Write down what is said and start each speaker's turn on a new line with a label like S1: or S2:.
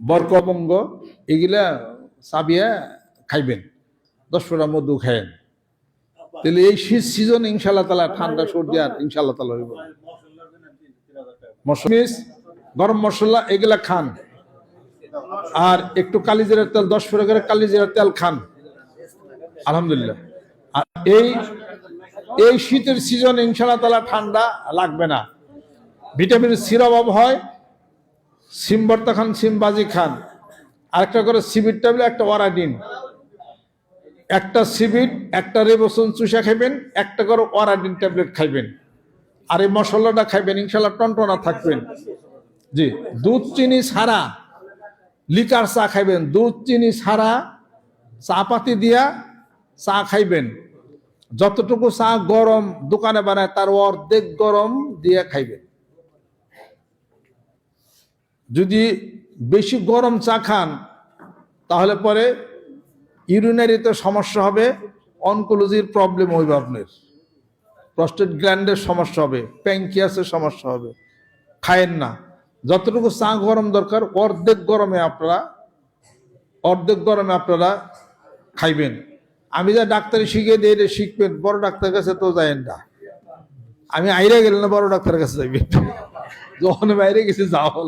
S1: বরকবঙ্গ, এগুলা চাবিয়া খাইবেন। দশ ফোটা মধু খায়েন তাহলে এই শীত সিজন ইনশাল্লাহ তালা ঠান্ডা, সর্দি আর ইনশাল্লাহ তালা হইব। মশমিস গরম মশলা, এগুলা খান। আর একটু কালিজিরার তেল, দশ ফোটা করে কালিজিরার তেল খান। আলহামদুলিল্লাহ। আর এই এই শীতের সিজন ইনশাল্লাহ তালা ঠান্ডা লাগবে না। ভিটামিন সির অভাব হয় সিম ভর্তা খান, সিম বাজি খান। আরেকটা করে সিবিট ট্যাবলেট একটা ওয়ারাডিন একটা সিবিট, একটা রেবসন চুষা খাইবেন, একটা করে ওয়ারাডিন ট্যাবলেট খাইবেন। আর এই মশলাটা খাইবেন, ইনশাল্লাহ টনটনা থাকবেন। জি, দুধ, চিনি ছাড়া লিকার চা খাইবেন। দুধ, চিনি ছাড়া চা পাতি দিয়া চা খাইবেন। যতটুকু চা গরম দোকানে বানায়, তার অর্ধেক গরম দিয়ে খাইবেন। যদি বেশি গরম চা খান, তাহলে পরে ইউরিনারিতে সমস্যা হবে অনকোলজির প্রবলেম হইবে আপনার। প্রস্টেট গ্ল্যান্ডের সমস্যা হবে প্যাঙ্কিয়াসের সমস্যা হবে। খায়েন না। যতটুকু চা গরম দরকার, অর্ধেক গরমে আপনারা, অর্ধেক গরমে আপনারা খাইবেন। আমি যা ডাক্তারি শিখে দিয়ে শিখবেন, বড় ডাক্তারের কাছে তো যাইন না। আমি আইরে গেলে না বড় ডাক্তারের কাছে যাইবেন যখন বাইরে গেছি, যাওয়া